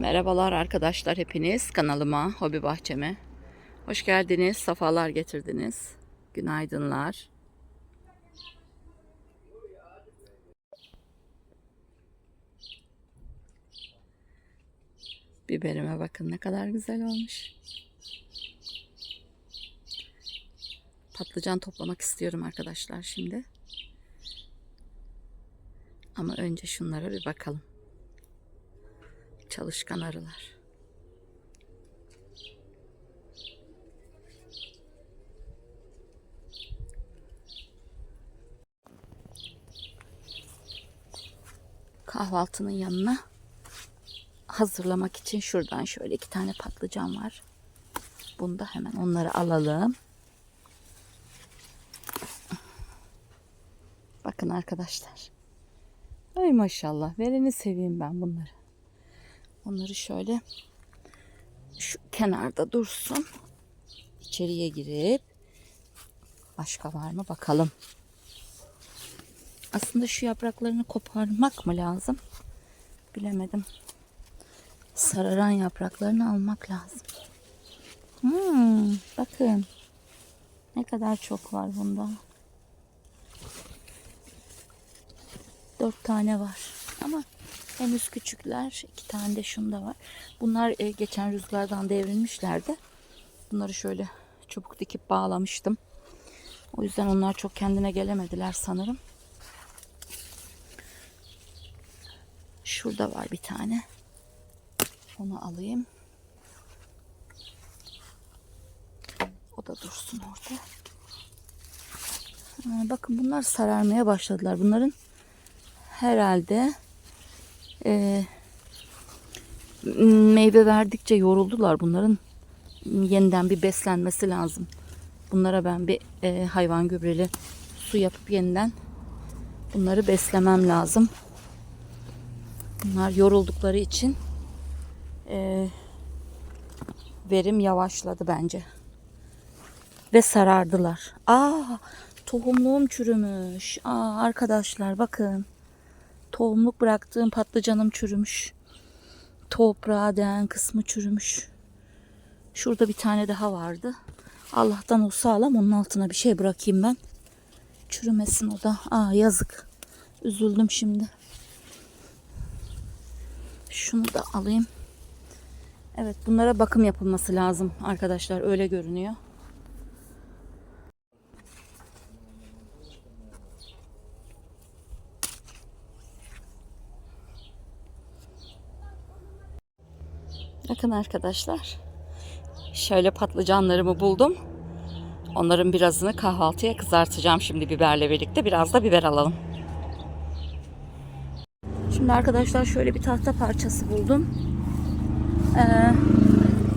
Merhabalar arkadaşlar hepiniz kanalıma, hobi bahçeme. Hoş geldiniz, safalar getirdiniz. Günaydınlar. Biberime bakın ne kadar güzel olmuş. Patlıcan toplamak istiyorum arkadaşlar şimdi. Ama önce şunlara bir bakalım. Çalışkan arılar. Kahvaltının yanına hazırlamak için şuradan şöyle iki tane patlıcan var. Bunda hemen onları alalım. Bakın arkadaşlar. Ay maşallah. Vereni seveyim ben bunları. Onları şöyle şu kenarda dursun. İçeriye girip başka var mı bakalım. Aslında şu yapraklarını koparmak mı lazım? Bilemedim. Sararan yapraklarını almak lazım. Hmm, bakın. Ne kadar çok var bunda. Dört tane var. Ama henüz küçükler. İki tane de şunda var. Bunlar e, geçen rüzgardan devrilmişlerdi. Bunları şöyle çubuk dikip bağlamıştım. O yüzden onlar çok kendine gelemediler sanırım. Şurada var bir tane. Onu alayım. O da dursun orada. Ha, bakın bunlar sararmaya başladılar. Bunların herhalde e, meyve verdikçe yoruldular. Bunların yeniden bir beslenmesi lazım. Bunlara ben bir e, hayvan gübreli su yapıp yeniden bunları beslemem lazım. Bunlar yoruldukları için e, verim yavaşladı bence. Ve sarardılar. Aa, tohumluğum çürümüş. Aa, arkadaşlar bakın. Tohumluk bıraktığım patlıcanım çürümüş. Toprağa değen kısmı çürümüş. Şurada bir tane daha vardı. Allah'tan o sağlam. Onun altına bir şey bırakayım ben. Çürümesin o da. Aa yazık. Üzüldüm şimdi. Şunu da alayım. Evet bunlara bakım yapılması lazım arkadaşlar. Öyle görünüyor. Bakın arkadaşlar. Şöyle patlıcanlarımı buldum. Onların birazını kahvaltıya kızartacağım şimdi biberle birlikte. Biraz da biber alalım. Şimdi arkadaşlar şöyle bir tahta parçası buldum. Ee,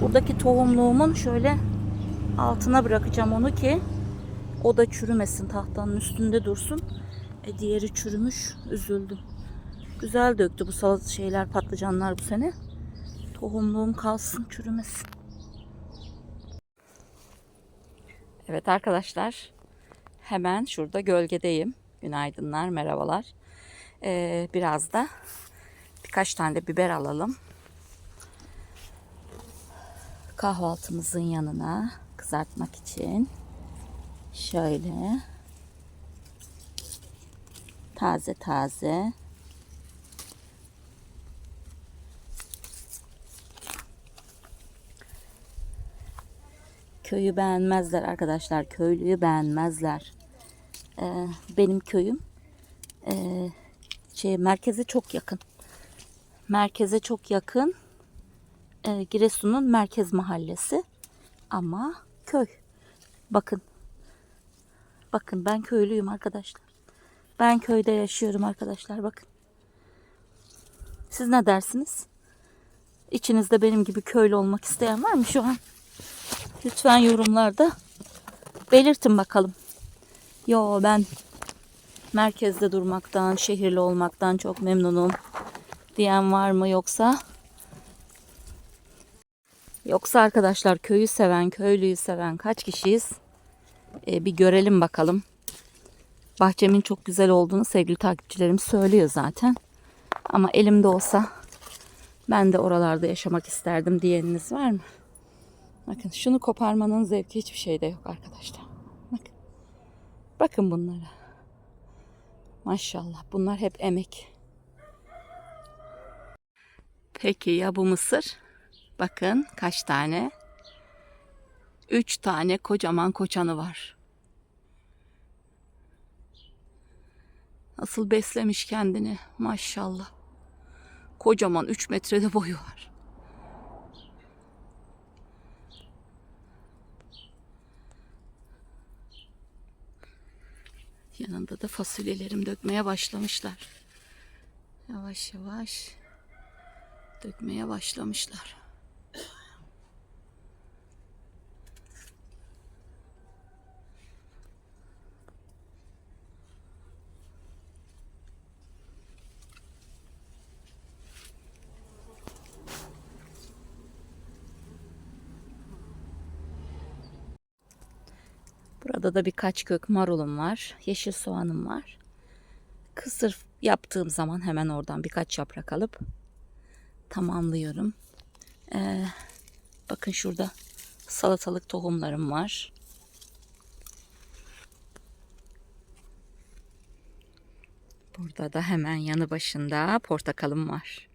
buradaki tohumluğumun şöyle altına bırakacağım onu ki o da çürümesin tahtanın üstünde dursun. E, diğeri çürümüş üzüldüm. Güzel döktü bu salat şeyler patlıcanlar bu sene. Tohumluğum kalsın çürümesin. Evet arkadaşlar hemen şurada gölgedeyim. Günaydınlar merhabalar. Ee, biraz da birkaç tane de biber alalım. Kahvaltımızın yanına kızartmak için şöyle taze taze köyü beğenmezler arkadaşlar köylüyü beğenmezler Ee, benim köyüm e, şey merkeze çok yakın. Merkeze çok yakın. E, Giresun'un merkez mahallesi ama köy. Bakın. Bakın ben köylüyüm arkadaşlar. Ben köyde yaşıyorum arkadaşlar bakın. Siz ne dersiniz? İçinizde benim gibi köylü olmak isteyen var mı şu an? Lütfen yorumlarda belirtin bakalım. Yo ben merkezde durmaktan, şehirli olmaktan çok memnunum diyen var mı yoksa? Yoksa arkadaşlar köyü seven, köylüyü seven kaç kişiyiz? Ee, bir görelim bakalım. Bahçemin çok güzel olduğunu sevgili takipçilerim söylüyor zaten. Ama elimde olsa Ben de oralarda yaşamak isterdim diyeniniz var mı? Bakın şunu koparmanın zevki hiçbir şeyde yok arkadaşlar. Bakın. Bakın bunlara. Maşallah bunlar hep emek. Peki ya bu mısır? Bakın kaç tane? Üç tane kocaman koçanı var. Nasıl beslemiş kendini maşallah. Kocaman 3 metrede boyu var. Yanında da fasulyelerim dökmeye başlamışlar. Yavaş yavaş dökmeye başlamışlar. Burada da birkaç kök marulum var. Yeşil soğanım var. Kısır yaptığım zaman hemen oradan birkaç yaprak alıp tamamlıyorum. Ee, bakın şurada salatalık tohumlarım var. Burada da hemen yanı başında portakalım var.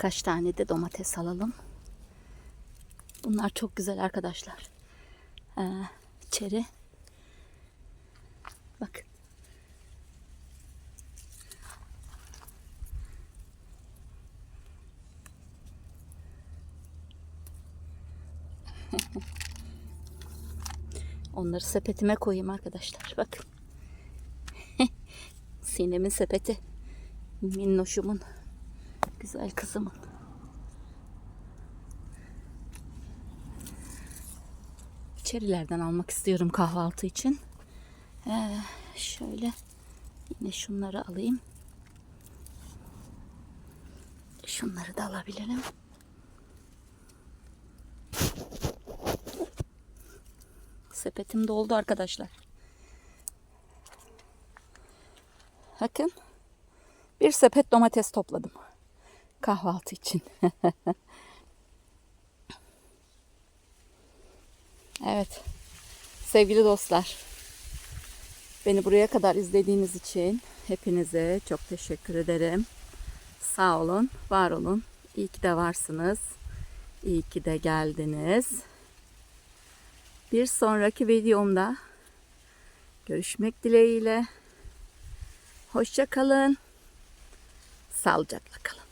Birkaç tane de domates alalım. Bunlar çok güzel arkadaşlar. Ee, çeri. Bakın. Onları sepetime koyayım arkadaşlar. Bakın. Sinem'in sepeti. Minnoşumun. Güzel kızımın. İçerilerden almak istiyorum kahvaltı için. Ee, şöyle yine şunları alayım. Şunları da alabilirim. Sepetim doldu arkadaşlar. Bakın. Bir sepet domates topladım kahvaltı için. evet. Sevgili dostlar. Beni buraya kadar izlediğiniz için hepinize çok teşekkür ederim. Sağ olun, var olun. İyi ki de varsınız. İyi ki de geldiniz. Bir sonraki videomda görüşmek dileğiyle. Hoşça kalın. Sağlıcakla kalın.